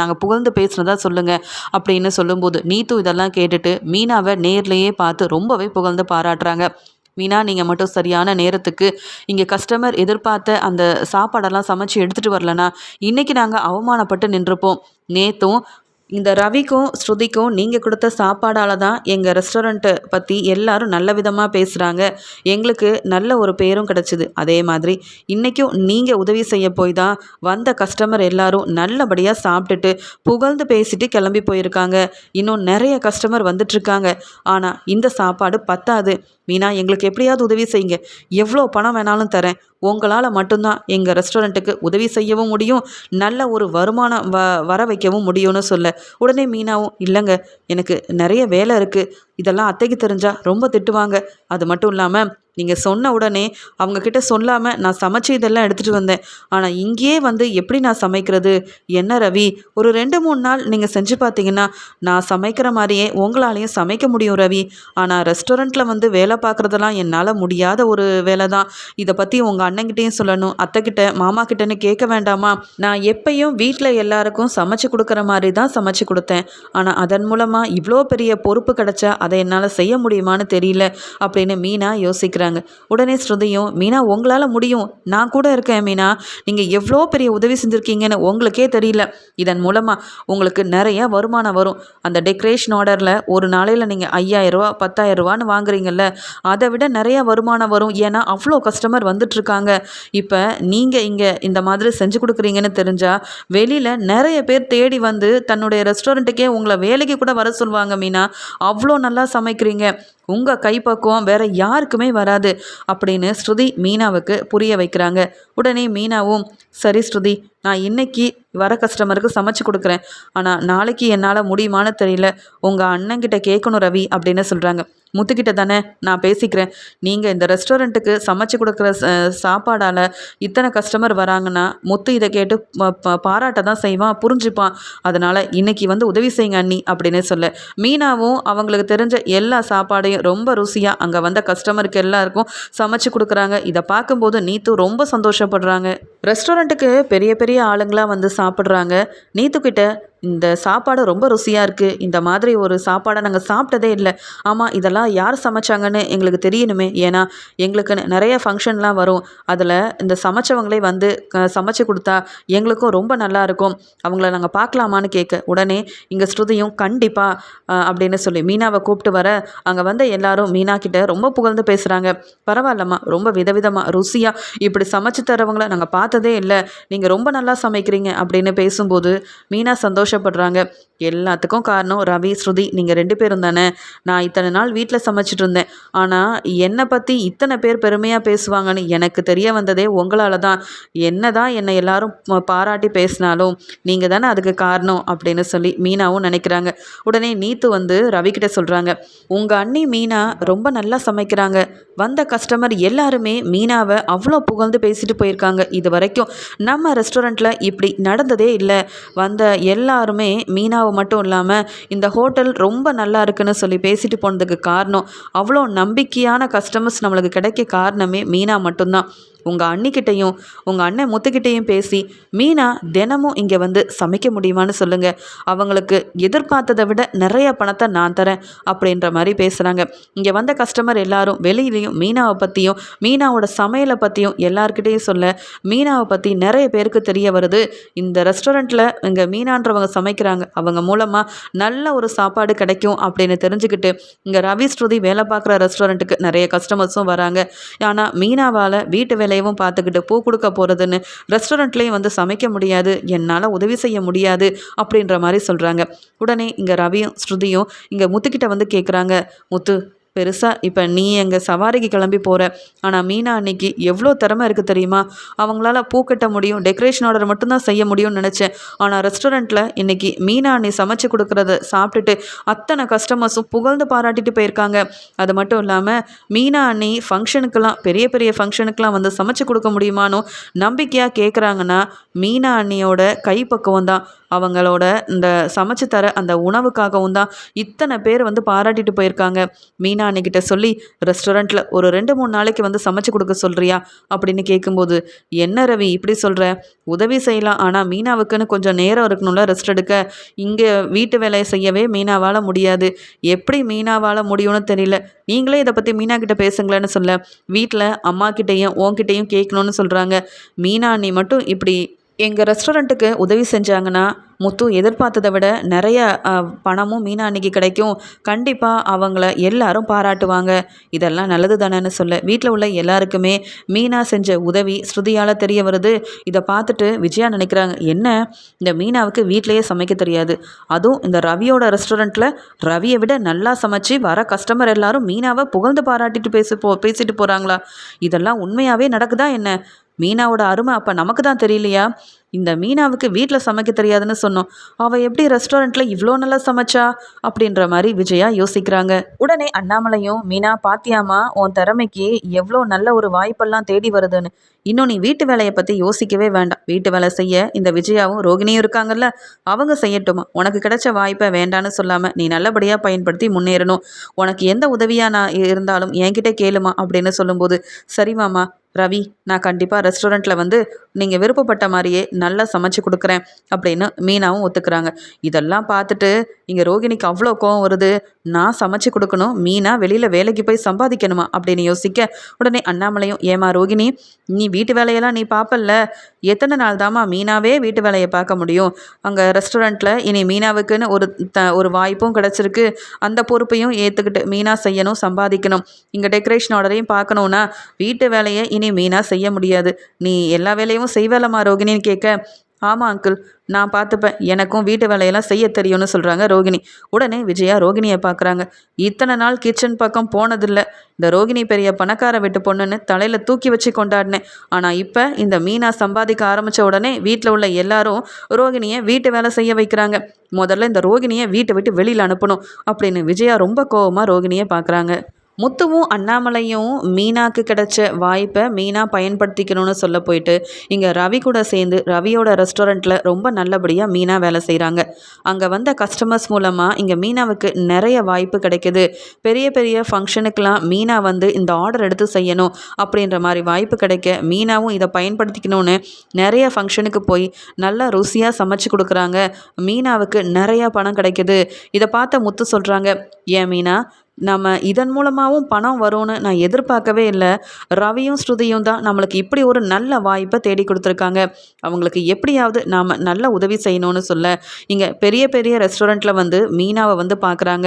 நாங்கள் புகழ்ந்து பேசுனதா சொல்லுங்கள் அப்படின்னு சொல்லும்போது நீத்து இதெல்லாம் கேட்டுட்டு மீனாவை நேர்லேயே பார்த்து ரொம்பவே புகழ்ந்து பாராட்டுறாங்க. மீனா நீங்கள் மட்டும் சரியான நேரத்துக்கு இங்கே கஸ்டமர் எதிர்பார்த்த அந்த சாப்பாடெல்லாம் சமைச்சு எடுத்துகிட்டு வரலனா இன்றைக்கி நாங்கள் அவமானப்பட்டு நின்றுப்போம். நேற்றும் இந்த ரவிக்கும் ஸ்ருதிக்கும் நீங்கள் கொடுத்த சாப்பாடால் தான் எங்கள் ரெஸ்டாரண்ட்டை பற்றி எல்லாரும் நல்ல விதமாக பேசுகிறாங்க எங்களுக்கு நல்ல ஒரு பேரும் கிடச்சிது. அதே மாதிரி இன்றைக்கும் நீங்கள் உதவி செய்ய போய் தான் வந்த கஸ்டமர் எல்லாரும் நல்லபடியாக சாப்பிட்டுட்டு புகழ்ந்து பேசிட்டு கிளம்பி போயிருக்காங்க. இன்னும் நிறைய கஸ்டமர் வந்துட்டுருக்காங்க ஆனால் இந்த சாப்பாடு பத்தாது. மீனா எங்களுக்கு எப்படியாவது உதவி செய்யுங்க. எவ்வளோ பணம் வேணாலும் தரேன். உங்களால் மட்டும்தான் எங்கள் ரெஸ்டாரண்ட்டுக்கு உதவி செய்யவும் முடியும் நல்ல ஒரு வருமானம் வ வர வைக்கவும் முடியும்னு சொல்ல. உடனே மீனாவும் இல்லைங்க எனக்கு நிறைய வேலை இருக்குது இதெல்லாம் அத்தைக்கு தெரிஞ்சால் ரொம்ப திட்டுவாங்க. அது மட்டும் இல்லாமல் நீங்கள் சொன்ன உடனே அவங்கக்கிட்ட சொல்லாமல் நான் சமைச்சு இதெல்லாம் எடுத்துகிட்டு வந்தேன். ஆனால் இங்கேயே வந்து எப்படி நான் சமைக்கிறது? என்ன ரவி? ஒரு ரெண்டு மூணு நாள் நீங்கள் செஞ்சு பார்த்தீங்கன்னா நான் சமைக்கிற மாதிரியே உங்களாலையும் சமைக்க முடியும் ரவி. ஆனால் ரெஸ்டாரண்ட்டில் வந்து வேலை பார்க்குறதெல்லாம் என்னால் முடியாத ஒரு வேலை தான். இதை பற்றி உங்கள் அண்ணங்கிட்டேயும் சொல்லணும் அத்தைக்கிட்ட மாமா கிட்டேன்னு கேட்க வேண்டாமா? நான் எப்பயும் வீட்டில் எல்லாருக்கும் சமைச்சு கொடுக்குற மாதிரி தான் சமைச்சு கொடுத்தேன். ஆனால் அதன் மூலமாக இவ்வளோ பெரிய பொறுப்பு கிடச்சா அதை என்னால் செய்ய முடியுமான்னு தெரியல அப்படின்னு மீனா யோசிக்கிறேன் யோசிக்கிறாங்க உடனே ஸ்ருதியும் மீனா உங்களால் முடியும். நான் கூட இருக்கேன் மீனா. நீங்கள் எவ்வளோ பெரிய உதவி செஞ்சுருக்கீங்கன்னு உங்களுக்கே தெரியல. இதன் மூலமாக உங்களுக்கு நிறைய வருமானம் வரும். அந்த டெக்கரேஷன் ஆர்டரில் ஒரு நாளையில் நீங்கள் ஐயாயிரரூவா பத்தாயிரரூவான்னு வாங்குறீங்கல்ல அதை விட நிறைய வருமானம் வரும். ஏன்னா அவ்வளோ கஸ்டமர் வந்துட்டுருக்காங்க. இப்போ நீங்கள் இங்கே இந்த மாதிரி செஞ்சு கொடுக்குறீங்கன்னு தெரிஞ்சால் வெளியில் நிறைய பேர் தேடி வந்து தன்னுடைய ரெஸ்டாரண்ட்டுக்கே உங்களை வேலைக்கு கூட வர சொல்லுவாங்க மீனா. அவ்வளோ நல்லா சமைக்கிறீங்க. உங்கள் கைப்பக்குவம் வேற யாருக்குமே வராது அப்படின்னு ஸ்ருதி மீனாவுக்கு புரிய வைக்கிறாங்க. உடனே மீனாவும் சரி ஸ்ருதி நான் இன்னைக்கு வர கஸ்டமருக்கு சமைச்சு கொடுக்குறேன். ஆனால் நாளைக்கு என்னால் முடியுமான்னு தெரியல. உங்கள் அண்ணங்கிட்ட கேட்கணும் ரவி அப்படின்னு சொல்கிறாங்க முத்துக்கிட்ட தானே நான் பேசிக்கிறேன். நீங்கள் இந்த ரெஸ்டாரண்ட்டுக்கு சமைச்சு கொடுக்குற சாப்பாடால் இத்தனை கஸ்டமர் வராங்கன்னா முத்து இதை கேட்டு பாராட்ட தான் செய்வான் புரிஞ்சுப்பான். அதனால் இன்றைக்கி வந்து உதவி செய்யுங்க அண்ணி அப்படின்னு சொல்ல. மீனாவும் அவங்களுக்கு தெரிஞ்ச எல்லா சாப்பாடையும் ரொம்ப ருசியாக அங்கே வந்த கஸ்டமருக்கு எல்லாருக்கும் சமைச்சு கொடுக்குறாங்க. இதை பார்க்கும்போது நீத்து ரொம்ப சந்தோஷப்படுறாங்க. ரெஸ்டாரண்ட்டுக்கு பெரிய பெரிய ஆளுங்களாம் வந்து சாப்பிட்றாங்க. நீத்துக்கிட்ட இந்த சாப்பாடு ரொம்ப ருசியாக இருக்குது இந்த மாதிரி ஒரு சாப்பாடை நாங்கள் சாப்பிட்டதே இல்லை. ஆமாம் இதெல்லாம் யார் சமைச்சாங்கன்னு எங்களுக்கு தெரியணுமே. ஏன்னா எங்களுக்கு நிறைய ஃபங்க்ஷன்லாம் வரும். அதில் இந்த சமைச்சவங்களே வந்து சமைச்சு கொடுத்தா எங்களுக்கும் ரொம்ப நல்லாயிருக்கும் அவங்கள நாங்கள் பார்க்கலாமான்னு கேட்க உடனே இங்கே ஸ்ருதியும் கண்டிப்பாக அப்படின்னு சொல்லி மீனாவை கூப்பிட்டு வர அங்கே வந்த எல்லாரும் மீனா கிட்ட ரொம்ப புகழ்ந்து பேசுகிறாங்க பரவாயில்லம்மா ரொம்ப விதவிதமாக ருசியாக இப்படி சமைச்சு தரவங்கள நாங்கள் பார்த்ததே இல்லை. நீங்கள் ரொம்ப நல்லா சமைக்கிறீங்க அப்படின்னு பேசும்போது மீனா சந்தோஷம் சந்தோஷப்படுறாங்க. எல்லாத்துக்கும் காரணம் ரவி ஸ்ருதி நீங்கள் ரெண்டு பேரும் தானே. நான் இத்தனை நாள் வீட்டில் சமைச்சிட்டு இருந்தேன். ஆனால் என்னை பற்றி இத்தனை பேர் பெருமையாக பேசுவாங்கன்னு எனக்கு தெரிய வந்ததே உங்களால் தான். என்ன தான் என்னை எல்லாரும் பாராட்டி பேசினாலும் நீங்கள் தானே அதுக்கு காரணம் அப்படின்னு சொல்லி மீனாவும் நினைக்கிறாங்க. உடனே நீத்து வந்து ரவிக்கிட்ட சொல்கிறாங்க உங்கள் அண்ணி மீனா ரொம்ப நல்லா சமைக்கிறாங்க. வந்த கஸ்டமர் எல்லாருமே மீனாவை அவ்வளோ புகழ்ந்து பேசிட்டு போயிருக்காங்க. இது வரைக்கும் நம்ம ரெஸ்டாரண்ட்டில் இப்படி நடந்ததே இல்லை. வந்த எல்லா எல்லாருமே மீனாவை மட்டும் இல்லாமல் இந்த ஹோட்டல் ரொம்ப நல்லா இருக்குன்னு சொல்லி பேசிட்டு போனதுக்கு காரணம் அவ்வளோ நம்பிக்கையான கஸ்டமர்ஸ் நம்மளுக்கு கிடைக்க காரணமே மீனா மட்டும்தான். உங்கள் அண்ணிக்கிட்டையும் உங்கள் அண்ணன் முத்துக்கிட்டையும் பேசி மீனா தினமும் இங்கே வந்து சமைக்க முடியுமான்னு சொல்லுங்கள் அவங்களுக்கு எதிர்பார்த்ததை விட நிறைய பணத்தை நான் தரேன் அப்படின்ற மாதிரி பேசுகிறாங்க இங்கே வந்த கஸ்டமர் எல்லாரும் வெளியிலையும் மீனாவை பற்றியும் மீனாவோட சமையலை பற்றியும் எல்லாருக்கிட்டேயும் சொல்ல மீனாவை பற்றி நிறைய பேருக்கு தெரிய வருது. இந்த ரெஸ்டாரண்ட்டில் இங்கே மீனான்றவங்க சமைக்கிறாங்க. அவங்க மூலமாக நல்ல ஒரு சாப்பாடு கிடைக்கும் அப்படின்னு தெரிஞ்சுக்கிட்டு இங்கே ரவி ஸ்ருதி வேலை பார்க்குற ரெஸ்டாரண்ட்டுக்கு நிறைய கஸ்டமர்ஸும் வராங்க. ஆனால் மீனாவால் வீட்டு வேலை வேலையவும் பார்த்துக்கிட்டு பூ கொடுக்க போகிறதுன்னு ரெஸ்டாரண்ட்லேயும் வந்து சமைக்க முடியாது. என்னால் உதவி செய்ய முடியாது அப்படின்ற மாதிரி சொல்கிறாங்க உடனே இங்கே ரவியும் ஸ்ருதியும் இங்கே முத்துக்கிட்ட வந்து கேட்குறாங்க முத்து பெருசாக இப்போ நீ எங்கள் சவாரிக்கு கிளம்பி போகிற ஆனால் மீனா அன்னைக்கு எவ்வளோ திறமை இருக்குது தெரியுமா? அவங்களால பூ கட்ட முடியும் டெக்கரேஷன் ஆர்டர் மட்டும்தான் செய்ய முடியும்னு நினச்சேன். ஆனால் ரெஸ்டாரண்ட்டில் இன்றைக்கி மீனா அண்ணி சமைச்சு கொடுக்குறத சாப்பிட்டுட்டு அத்தனை கஸ்டமர்ஸும் புகழ்ந்து பாராட்டிட்டு போயிருக்காங்க. அது மட்டும் இல்லாமல் மீனா அண்ணி ஃபங்க்ஷனுக்கெல்லாம் பெரிய பெரிய ஃபங்க்ஷனுக்கெலாம் வந்து சமைச்சு கொடுக்க முடியுமானோ நம்பிக்கையாக கேட்குறாங்கன்னா மீனா அண்ணியோட கைப்பக்குவம் தான் அவங்களோட இந்த சமைச்சு தர அந்த உணவுக்காகவும் தான் இத்தனை பேர் வந்து பாராட்டிட்டு போயிருக்காங்க. மீனா அன்னைக்கிட்ட சொல்லி ரெஸ்டாரண்ட்டில் ஒரு ரெண்டு மூணு நாளைக்கு வந்து சமைச்சு கொடுக்க சொல்கிறியா அப்படின்னு கேட்கும்போது என்ன ரவி இப்படி சொல்கிற உதவி செய்யலாம். ஆனால் மீனாவுக்குன்னு கொஞ்சம் நேரம் இருக்கணும்ல ரெஸ்ட் எடுக்க. இங்கே வீட்டு வேலையை செய்யவே மீனாவால் முடியாது. எப்படி மீனாவால் முடியும்னு தெரியல. நீங்களே இதை பற்றி மீனா கிட்ட பேசுங்களேன்னு சொல்ல. வீட்டில் அம்மா கிட்டேயும் உன்கிட்டையும் கேட்கணுன்னு சொல்கிறாங்க மீனா அண்ணி மட்டும் இப்படி எங்கள் ரெஸ்டாரண்ட்டுக்கு உதவி செஞ்சாங்கன்னா முத்து எதிர்பார்த்ததை விட நிறைய பணமும் மீனா அன்னைக்கு கிடைக்கும். கண்டிப்பாக அவங்கள எல்லாரும் பாராட்டுவாங்க. இதெல்லாம் நல்லது தானேன்னு சொல்ல வீட்டில் உள்ள எல்லாருக்குமே மீனா செஞ்ச உதவி ஸ்ருதியால் தெரிய வருது. இதை பார்த்துட்டு விஜயா நினைக்கிறாங்க என்ன? இந்த மீனாவுக்கு வீட்லேயே சமைக்க தெரியாது. அதுவும் இந்த ரவியோட ரெஸ்டாரண்ட்டில் ரவியை விட நல்லா சமைச்சு வர கஸ்டமர் எல்லாரும் மீனாவை புகழ்ந்து பாராட்டிட்டு பேசி போ பேசிட்டு போகிறாங்களா இதெல்லாம் உண்மையாகவே நடக்குதா என்ன? மீனாவோட அருமை அப்போ நமக்கு தான் தெரியலையா? இந்த மீனாவுக்கு வீட்டில் சமைக்க தெரியாதுன்னு சொன்னோம். அவள் எப்படி ரெஸ்டாரண்ட்டில் இவ்வளோ நல்லா சமைச்சா? அப்படின்ற மாதிரி விஜயா யோசிக்கிறாங்க. உடனே அண்ணாமலையும் மீனா பாத்தியாமா உன் திறமைக்கு எவ்வளோ நல்ல ஒரு வாய்ப்பெல்லாம் தேடி வருதுன்னு. இன்னும் நீ வீட்டு வேலையை பற்றி யோசிக்கவே வேண்டாம். வீட்டு வேலை செய்ய இந்த விஜயாவும் ரோகிணியும் இருக்காங்கல்ல அவங்க செய்யட்டுமா? உனக்கு கிடைச்ச வாய்ப்பை வேண்டான்னு சொல்லாமல் நீ நல்லபடியாக பயன்படுத்தி முன்னேறணும். உனக்கு எந்த உதவியாக நான் இருந்தாலும் என்கிட்ட கேளுமா அப்படின்னு சொல்லும்போது சரிமாமா ரவி நான் கண்டிப்பாக ரெஸ்டாரண்ட்டில் வந்து நீங்கள் விருப்பப்பட்ட மாதிரியே நல்லா சமைச்சு கொடுக்குறேன் அப்படின்னு மீனாவும் ஒத்துக்கிறாங்க. இதெல்லாம் பார்த்துட்டு இங்கே ரோகிணிக்கு அவ்வளோ கோவம் வருது. நான் சமைச்சு கொடுக்கணும். மீனா வெளியில் வேலைக்கு போய் சம்பாதிக்கணுமா? அப்படின்னு யோசிக்க உடனே அண்ணாமலையும் ஏமா ரோகிணி நீ வீட்டு வேலையெல்லாம் நீ பார்ப்பல்ல எத்தனை நாள் தாம்மா மீனாவே வீட்டு வேலையை பார்க்க முடியும்? அங்கே ரெஸ்டாரண்ட்டில் இனி மீனாவுக்குன்னு ஒரு த ஒரு வாய்ப்பும் கிடச்சிருக்கு. அந்த பொறுப்பையும் ஏற்றுக்கிட்டு மீனா செய்யணும் சம்பாதிக்கணும். இங்கே டெக்கரேஷன் ஆர்டரையும் பார்க்கணுன்னா வீட்டு வேலையை இனி மீனா செய்ய முடியாது. நீ எல்லா வேலையும் செய்வேலம்மா ரோகிணின்னு கேட்க ஆமாம் அங்கிள் நான் பார்த்துப்பேன். எனக்கும் வீட்டு வேலையெல்லாம் செய்ய தெரியும்னு சொல்கிறாங்க ரோகிணி. உடனே விஜயா ரோகிணியை பார்க்குறாங்க. இத்தனை நாள் கிச்சன் பக்கம் போனதில்லை. இந்த ரோகிணி பெரிய பணக்கார வீட்டு பொண்ணுன்னு தலையில் தூக்கி வச்சு கொண்டாடினேன். ஆனால் இப்போ இந்த மீனா சம்பாதிக்க ஆரம்பித்த உடனே வீட்டில் உள்ள எல்லாரும் ரோகிணியை வீட்டு வேலை செய்ய வைக்கிறாங்க. முதல்ல இந்த ரோகிணியை வீட்டை விட்டு வெளியில் அனுப்பணும் அப்படின்னு விஜயா ரொம்ப கோபமாக ரோகிணியை பார்க்குறாங்க. முத்துவும் அண்ணாமலையும் மீனாக்கு கிடைச்ச வாய்ப்பை மீனா பயன்படுத்திக்கணும்னு சொல்ல போயிட்டு இங்கே ரவி கூட சேர்ந்து ரவியோட ரெஸ்டாரண்ட்டில் ரொம்ப நல்லபடியாக மீனா வேலை செய்கிறாங்க அங்கே வந்த கஸ்டமர்ஸ் மூலமாக இங்கே மீனாவுக்கு நிறைய வாய்ப்பு கிடைக்குது. பெரிய பெரிய ஃபங்க்ஷனுக்கெலாம் மீனா வந்து இந்த ஆர்டர் எடுத்து செய்யணும் அப்படின்ற மாதிரி வாய்ப்பு கிடைக்க மீனாவும் இதை பயன்படுத்திக்கணும்னு நிறைய ஃபங்க்ஷனுக்கு போய் நல்லா ருசியாக சமைச்சு கொடுக்குறாங்க. மீனாவுக்கு நிறையா பணம் கிடைக்குது. இதை பார்த்த முத்து சொல்கிறாங்க ஏன் மீனா நம்ம இதன் மூலமாகவும் பணம் வரும்னு நான் எதிர்பார்க்கவே இல்லை. ரவியும் ஸ்ருதியும் தான் நம்மளுக்கு இப்படி ஒரு நல்ல வாய்ப்பை தேடி கொடுத்துருக்காங்க. அவங்களுக்கு எப்படியாவது நாம் நல்ல உதவி செய்யணும்னு சொல்ல. இங்கே பெரிய பெரிய ரெஸ்டாரண்ட்டில் வந்து மீனாவை வந்து பார்க்குறாங்க.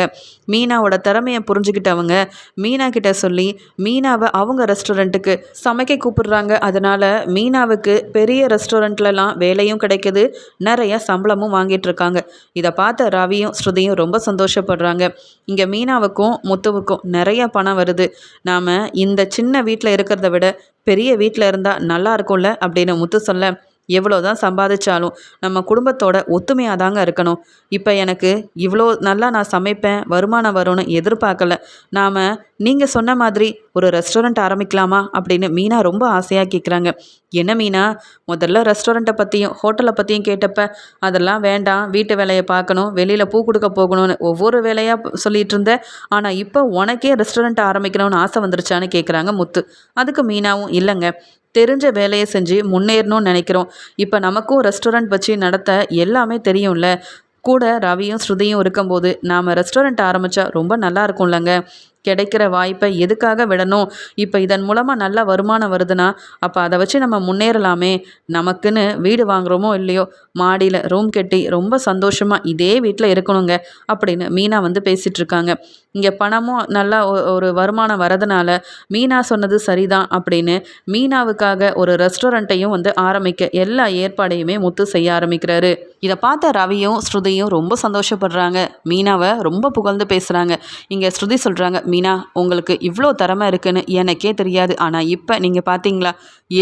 மீனாவோட திறமையை புரிஞ்சுக்கிட்டவங்க மீனா கிட்ட சொல்லி மீனாவை அவங்க ரெஸ்டாரண்ட்டுக்கு சமைக்க கூப்பிடுறாங்க. அதனால் மீனாவுக்கு பெரிய ரெஸ்டாரண்ட்லலாம் வேலையும் கிடைக்குது. நிறைய சம்பளமும் வாங்கிட்டு இருக்காங்க. இதை பார்த்த ரவியும் ஸ்ருதியும் ரொம்ப சந்தோஷப்படுறாங்க. இங்கே மீனாவுக்கும் முத்துவுக்கும் நிறைய பணம் வருது. நாம் இந்த சின்ன வீட்டில் இருக்கிறத விட பெரிய வீட்டில் இருந்தால் நல்லா இருக்கும்ல அப்படின்னு முத்து சொல்ல எவ்வளோ தான் சம்பாதிச்சாலும் நம்ம குடும்பத்தோட ஒத்துமையாக தாங்க இருக்கணும். இப்போ எனக்கு இவ்வளோ நல்லா நான் சமைப்பேன் வருமானம் வரும்னு எதிர்பார்க்கல. நாம் நீங்கள் சொன்ன மாதிரி ஒரு ரெஸ்டாரண்ட் ஆரம்பிக்கலாமா அப்படின்னு மீனா ரொம்ப ஆசையாக கேட்குறாங்க என்ன மீனா முதல்ல ரெஸ்டாரண்ட்டை பற்றியும் ஹோட்டலை பற்றியும் கேட்டப்ப அதெல்லாம் வேண்டாம் வீட்டு வேலையை பார்க்கணும் வெளியில் பூ கொடுக்க போகணும்னு ஒவ்வொரு வேலையாக சொல்லிட்டு இருந்த. ஆனால் இப்போ உனக்கே ரெஸ்டாரண்ட் ஆரம்பிக்கணும்னு ஆசை வந்துருச்சான்னு கேட்குறாங்க முத்து. அதுக்கு மீனாவும் இல்லைங்க தெரிஞ்ச வேலையை செஞ்சு முன்னேறணும்னு நினைக்கிறோம். இப்போ நமக்கும் ரெஸ்டாரண்ட் வச்சு நடத்த எல்லாமே தெரியும்ல. கூட ரவியும் ஸ்ருதியும் இருக்கும்போது நாம் ரெஸ்டாரண்ட் ஆரம்பித்தா ரொம்ப நல்லா இருக்கும்லங்க. கிடைக்கிற வாய்ப்பை எதுக்காக விடணும்? இப்போ இதன் மூலமாக நல்ல வருமானம் வருதுன்னா அப்போ அதை வச்சு நம்ம முன்னேறலாமே. நமக்குன்னு வீடு வாங்குகிறோமோ இல்லையோ மாடியில் ரூம் கட்டி ரொம்ப சந்தோஷமாக இதே வீட்டில் இருக்கணுங்க அப்படின்னு மீனா வந்து பேசிகிட்ருக்காங்க இங்கே பணமும் நல்லா ஒரு வருமானம் வரதுனால மீனா சொன்னது சரிதான் அப்படின்னு மீனாவுக்காக ஒரு ரெஸ்டாரண்ட்டையும் வந்து ஆரம்பிக்க எல்லா ஏற்பாடையுமே முத்து செய்ய ஆரம்பிக்கிறாரு. இதை பார்த்த ரவியும் ஸ்ருதியும் ரொம்ப சந்தோஷப்படுறாங்க. மீனாவை ரொம்ப புகழ்ந்து பேசுகிறாங்க இங்கே ஸ்ருதி சொல்கிறாங்க மீனா உங்களுக்கு இவ்வளோ திறமை இருக்குன்னு எனக்கே தெரியாது. ஆனால் இப்போ நீங்கள் பார்த்தீங்களா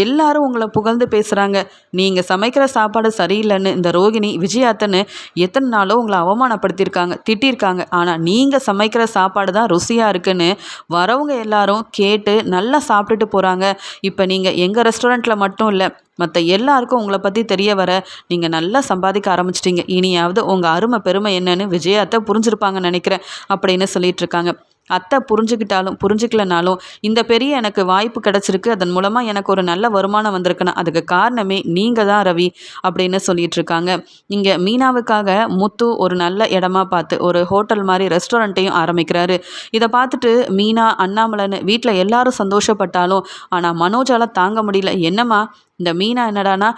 எல்லாரும் உங்களை புகழ்ந்து பேசுகிறாங்க நீங்கள் சமைக்கிற சாப்பாடு சரியில்லைன்னு இந்த ரோகிணி விஜயாத்தன்னு எத்தனை நாளோ உங்களை அவமானப்படுத்தியிருக்காங்க திட்டியிருக்காங்க. ஆனால் நீங்கள் சமைக்கிற சாப்பாடு சாப்பாடு தான் ருசியாக இருக்குன்னு வரவங்க எல்லாரும் கேட்டு நல்லா சாப்பிட்டுட்டு போகிறாங்க இப்போ நீங்கள் எங்கள் ரெஸ்டாரண்ட்டில் மட்டும் இல்லை மற்ற எல்லாருக்கும் உங்களை பற்றி தெரிய வர நீங்கள் நல்லா சம்பாதிக்க ஆரம்பிச்சிட்டிங்க. இனியாவது உங்கள் அருமை பெருமை என்னன்னு விஜயாத்தை புரிஞ்சிருப்பாங்கன்னு நினைக்கிறேன் அப்படின்னு சொல்லிட்டு இருக்காங்க. அத்தை புரிஞ்சுக்கிட்டாலும் புரிஞ்சுக்கலனாலும் இந்த பெரிய எனக்கு வாய்ப்பு கிடச்சிருக்கு. அதன் மூலமாக எனக்கு ஒரு நல்ல வருமானம் வந்திருக்குன்னா அதுக்கு காரணமே நீங்கள் தான் ரவி அப்படின்னு சொல்லிட்டு இருக்காங்க இங்கே மீனாவுக்காக முத்து ஒரு நல்ல இடமா பார்த்து ஒரு ஹோட்டல் மாதிரி ரெஸ்டாரண்ட்டையும் ஆரம்பிக்கிறாரு. இதை பார்த்துட்டு மீனா அண்ணாமலைன்னு வீட்டில் எல்லாரும் சந்தோஷப்பட்டாலும் ஆனால் மனோஜால தாங்க முடியல. என்னம்மா இந்த மீனா என்னடானா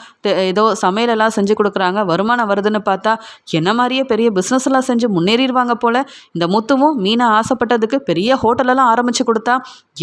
ஏதோ சமையலெல்லாம் செஞ்சு கொடுக்குறாங்க வருமானம் வருதுன்னு பார்த்தா என்ன மாதிரியே பெரிய பிஸ்னஸ் எல்லாம் செஞ்சு முன்னேறிடுவாங்க போல். இந்த முத்துவும் மீனா ஆசைப்பட்டதுக்கு பெரிய ஹோட்டலெல்லாம் ஆரம்பித்து கொடுத்தா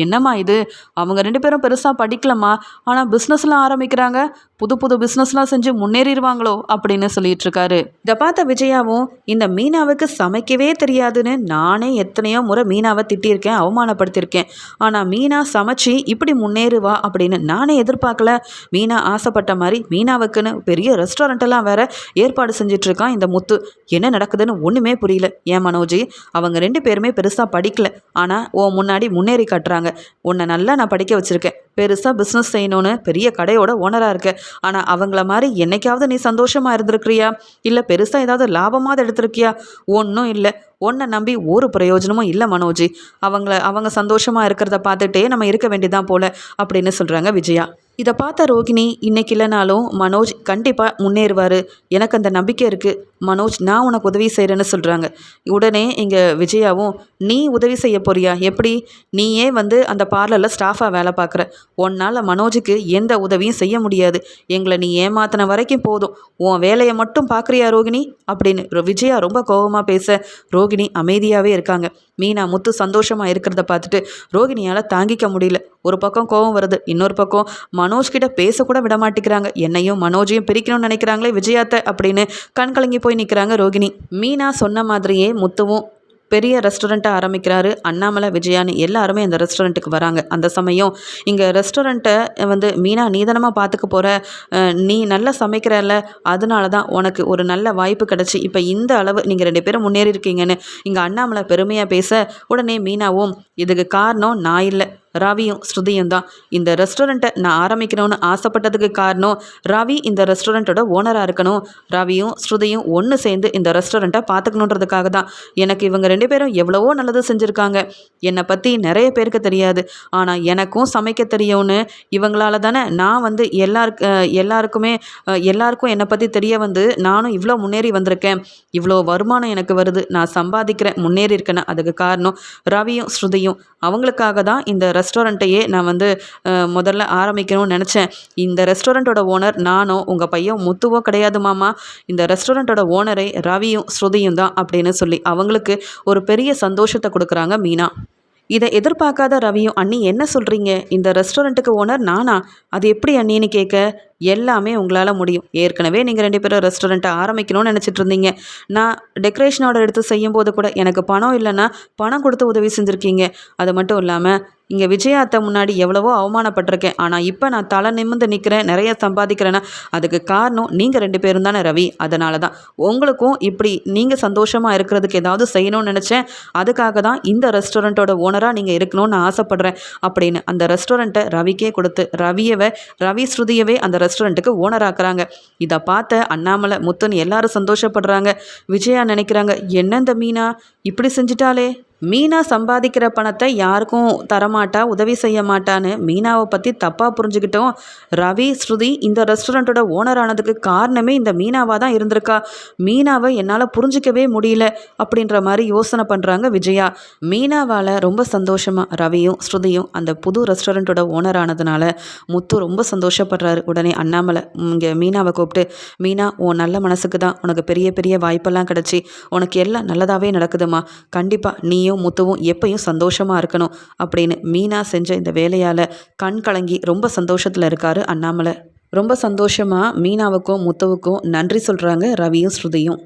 என்னம்மா இது? அவங்க ரெண்டு பேரும் பெருசாக படிக்கலம்மா. ஆனால் பிஸ்னஸ்லாம் ஆரம்பிக்கிறாங்க. புது புது பிஸ்னஸ்லாம் செஞ்சு முன்னேறிடுவாங்களோ அப்படின்னு சொல்லிட்டு இருக்காரு இதை பார்த்த விஜயாவும் இந்த மீனாவுக்கு சமைக்கவே தெரியாதுன்னு நானே எத்தனையோ முறை மீனாவை திட்டியிருக்கேன் அவமானப்படுத்தியிருக்கேன். ஆனால் மீனா சமைச்சு இப்படி முன்னேறுவா அப்படின்னு நானே எதிர்பார்க்கல. மீனா ஆசைப்பட்ட மாதிரி மீனாவுக்குன்னு பெரிய ரெஸ்டாரண்ட்டெல்லாம் வேற ஏற்பாடு செஞ்சிட்ருக்கான் இந்த முத்து. என்ன நடக்குதுன்னு ஒன்றுமே புரியல. ஏன் மனோஜி? அவங்க ரெண்டு பேருமே பெருசாக படிக்கல. ஆனால் ஓ முன்னாடி முன்னேறி காட்டுறாங்க. உன்னை நல்லா நான் படிக்க வச்சுருக்கேன். பெருசாக பிஸ்னஸ் செய்யணும்னு பெரிய கடையோட ஓனராக இருக்கேன் ஆனால் அவங்கள மாதிரி என்னைக்காவது நீ சந்தோஷமாக இருந்திருக்கிறியா? இல்லை பெருசாக ஏதாவது லாபமாவது எடுத்திருக்கியா? ஒன்றும் இல்லை. உன்னை நம்பி ஒரு பிரயோஜனமும் இல்லை மனோஜி. அவங்கள அவங்க சந்தோஷமாக இருக்கிறத பார்த்துட்டே நம்ம இருக்க வேண்டியதான் போல அப்படின்னு சொல்கிறாங்க விஜயா. இதை பார்த்த ரோகிணி இன்னைக்கு இல்லைனாலும் மனோஜ் கண்டிப்பாக முன்னேறுவார். எனக்கு அந்த நம்பிக்கை இருக்குது மனோஜ் நான் உனக்கு உதவி செய்கிறேன்னு சொல்கிறாங்க உடனே இங்கே விஜயாவும் நீ உதவி செய்ய போறியா? எப்படி? நீயே வந்து அந்த பார்லரில் ஸ்டாஃபாக வேலை பார்க்குற. உன்னால் மனோஜுக்கு எந்த உதவியும் செய்ய முடியாது. எங்களை நீ ஏமாத்தின வரைக்கும் போதும். உன் வேலையை மட்டும் பார்க்குறியா ரோகிணி? அப்படின்னு விஜயா ரொம்ப கோபமாக பேச ரோகிணி அமைதியாகவே இருக்காங்க. மீனா முத்து சந்தோஷமாக இருக்கிறத பார்த்துட்டு ரோகிணியால் தாங்கிக்க முடியல. ஒரு பக்கம் கோபம் வருது இன்னொரு பக்கம் மனோஜ் கிட்ட பேசக்கூட விட மாட்டேங்கிறாங்க. என்னையும் மனோஜையும் பிரிக்கணும்னு நினைக்கிறாங்களே விஜயாத்தை அப்படின்னு கண்கலங்கி போய் நிற்கிறாங்க ரோகிணி. மீனா சொன்ன மாதிரியே முத்துவும் பெரிய ரெஸ்டாரண்ட்டை ஆரம்பிக்கிறாரு. அண்ணாமலை விஜயான்னு எல்லாருமே அந்த ரெஸ்டாரண்ட்டுக்கு வராங்க. அந்த சமயம் இங்கே ரெஸ்டாரண்ட்டை வந்து மீனா நீதனமாக பார்த்துக்க போகிற நீ நல்லா சமைக்கிறல்ல. அதனால தான் உனக்கு ஒரு நல்ல வாய்ப்பு கிடச்சி. இப்போ இந்த அளவு நீங்கள் ரெண்டு பேரும் முன்னேறி இருக்கீங்கன்னு இங்கே அண்ணாமலை பெருமையாக பேச உடனே மீனாவும் இதுக்கு காரணம் நான் இல்லை. ரவியும் ஸ்ருதியும் தான். இந்த ரெஸ்டாரண்ட்டை நான் ஆரம்பிக்கணும்னு ஆசைப்பட்டதுக்கு காரணம் ரவி இந்த ரெஸ்டாரண்ட்டோட ஓனராக இருக்கணும். ரவியும் ஸ்ருதியும் ஒன்று சேர்ந்து இந்த ரெஸ்டாரண்ட்டை பார்த்துக்கணுன்றதுக்காக தான். எனக்கு இவங்க ரெண்டு பேரும் எவ்வளவோ நல்லது செஞ்சுருக்காங்க. என்னை பற்றி நிறைய பேருக்கு தெரியாது. ஆனால் எனக்கும் சமைக்க தெரியும்னு இவங்களால தானே நான் வந்து எல்லாருக்கு எல்லாருக்குமே எல்லாருக்கும் என்னை பற்றி தெரிய வந்து நானும் இவ்வளோ முன்னேறி வந்திருக்கேன். இவ்வளோ வருமானம் எனக்கு வருது. நான் சம்பாதிக்கிறேன் முன்னேறி இருக்கேன்னு அதுக்கு காரணம் ரவியும் ஸ்ருதியும். அவங்களுக்காக தான் இந்த ரெஸ்டாரண்ட்டையே நான் வந்து முதல்ல ஆரம்பிக்கணும்னு நினச்சேன். இந்த ரெஸ்டாரண்ட்டோட ஓனர் நானும் உங்கள் பையன் முத்துவோ கிடையாது மாமா. இந்த ரெஸ்டாரண்ட்டோட ஓனரை ரவியும் ஸ்ருதியும் தான் அப்படின்னு சொல்லி அவங்களுக்கு ஒரு பெரிய சந்தோஷத்தை கொடுக்குறாங்க மீனா. இதை எதிர்பார்க்காத ரவியும் அண்ணி என்ன சொல்கிறீங்க இந்த ரெஸ்டாரண்ட்டுக்கு ஓனர் நானா? அது எப்படி அண்ணின்னு கேட்க? எல்லாமே உங்களால் முடியும். ஏற்கனவே நீங்கள் ரெண்டு பேரும் ரெஸ்டாரண்ட்டை ஆரம்பிக்கணும்னு நினச்சிட்டு இருந்தீங்க. நான் டெக்கரேஷன் ஆர்டர் எடுத்து செய்யும்போது கூட எனக்கு பணம் இல்லைன்னா பணம் கொடுத்து உதவி செஞ்சுருக்கீங்க. அது மட்டும் இல்லாமல் இங்கே விஜயாத்தை முன்னாடி எவ்வளவோ அவமானப்பட்டிருக்கேன். ஆனால் இப்போ நான் தலை நிமிர்ந்து நிற்கிறேன் நிறைய சம்பாதிக்கிறேன்னா அதுக்கு காரணம் நீங்கள் ரெண்டு பேரும் தானே ரவி. அதனால தான் உங்களுக்கும் இப்படி நீங்கள் சந்தோஷமாக இருக்கிறதுக்கு ஏதாவது செய்யணும்னு நினச்சேன். அதுக்காக தான் இந்த ரெஸ்டாரண்ட்டோட ஓனராக நீங்கள் இருக்கணும்னு ஆசைப்பட்றேன் அப்படின்னு அந்த ரெஸ்டாரண்ட்டை ரவிக்கே கொடுத்து ரவியவை ரவி ஸ்ருதியவே அந்த ரெஸ்டாரண்ட்டுக்கு ஓனராக்குறாங்க இதை பார்த்த அண்ணாமலை முத்துன்னு எல்லாரும் சந்தோஷப்படுறாங்க. விஜயா நினைக்கிறாங்க என்ன இந்த மீனா? இப்படி செஞ்சிட்டாலே மீனா சம்பாதிக்கிற பணத்தை யாருக்கும் தரமாட்டா உதவி செய்ய மாட்டான்னு மீனாவை பற்றி தப்பாக புரிஞ்சுக்கிட்டோம். ரவி ஸ்ருதி இந்த ரெஸ்டாரண்ட்டோட ஓனர் ஆனதுக்கு காரணமே இந்த மீனாவாக தான் இருந்திருக்கா. மீனாவை என்னால் புரிஞ்சிக்கவே முடியல அப்படின்ற மாதிரி யோசனை பண்ணுறாங்க விஜயா. மீனாவால் ரொம்ப சந்தோஷமாக ரவியும் ஸ்ருதியும் அந்த புது ரெஸ்டாரண்ட்டோட ஓனர் ஆனதுனால முத்து ரொம்ப சந்தோஷப்படுறாரு. உடனே அண்ணாமலை இங்கே மீனாவை கூப்பிட்டு மீனா உன் நல்ல மனசுக்கு தான் உனக்கு பெரிய பெரிய வாய்ப்பெல்லாம் கிடச்சி. உனக்கு எல்லாம் நல்லதாகவே நடக்குதுமா கண்டிப்பாக நீ நீயும் முத்துவும் எப்பயும் சந்தோஷமாக இருக்கணும் அப்படின்னு மீனா செஞ்ச இந்த வேலையால் கண் கலங்கி ரொம்ப சந்தோஷத்தில் இருக்காரு அண்ணாமலை. ரொம்ப சந்தோஷமாக மீனாவுக்கும் முத்துவுக்கும் நன்றி சொல்கிறாங்க ரவியும் ஸ்ருதியும்.